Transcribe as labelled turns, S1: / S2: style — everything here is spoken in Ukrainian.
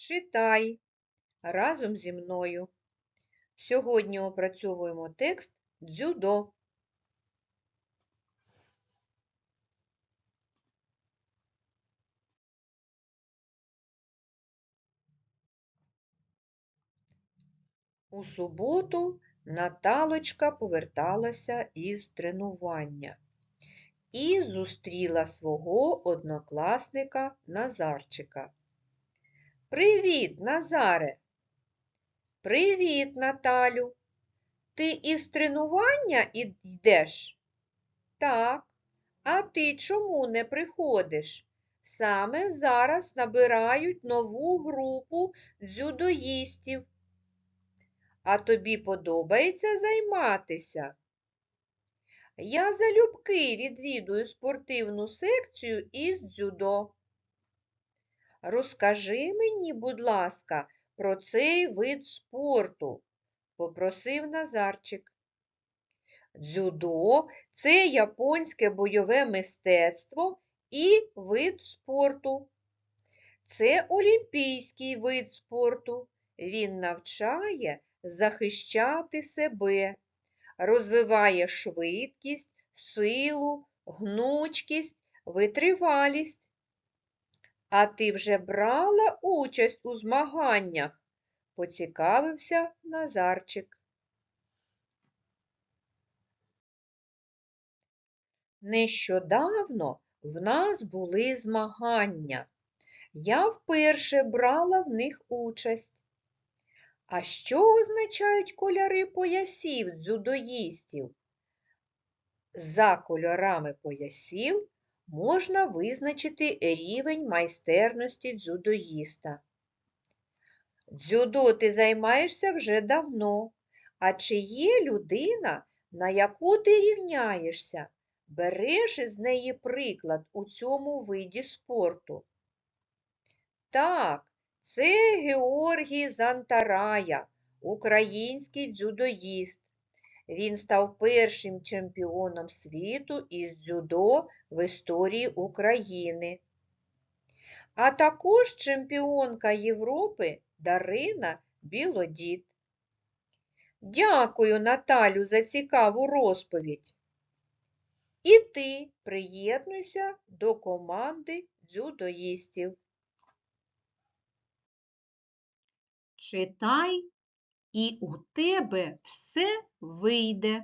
S1: читай разом зі мною. Сьогодні опрацьовуємо текст дзюдо. У суботу Наталочка поверталася із тренування і зустріла свого однокласника Назарчика. Привіт, Назаре! Привіт, Наталю! Ти із тренування йдеш? Так. А ти чому не приходиш? Саме зараз набирають нову групу дзюдоїстів. А тобі подобається займатися? Я залюбки відвідую спортивну секцію із дзюдо. Розкажи мені, будь ласка, про цей вид спорту, попросив Назарчик. Дзюдо це японське бойове мистецтво і вид спорту. Це олімпійський вид спорту. Він навчає захищати себе, розвиває швидкість, силу, гнучкість, витривалість. А ти вже брала участь у змаганнях? поцікавився Назарчик. Нещодавно в нас були змагання. Я вперше брала в них участь. А що означають кольори поясів дзюдоїстів? За кольорами поясів можна визначити рівень майстерності дзюдоїста. Дзюдо ти займаєшся вже давно. А чи є людина, на яку ти рівняєшся? Береш із неї приклад у цьому виді спорту? Так, це Георгій Зантарая, український дзюдоїст. Він став першим чемпіоном світу із дзюдо в історії України. А також чемпіонка Європи Дарина Білодід. Дякую, Наталю, за цікаву розповідь. І ти приєднуйся до команди дзюдоїстів. Читай, і у тебе все вийде.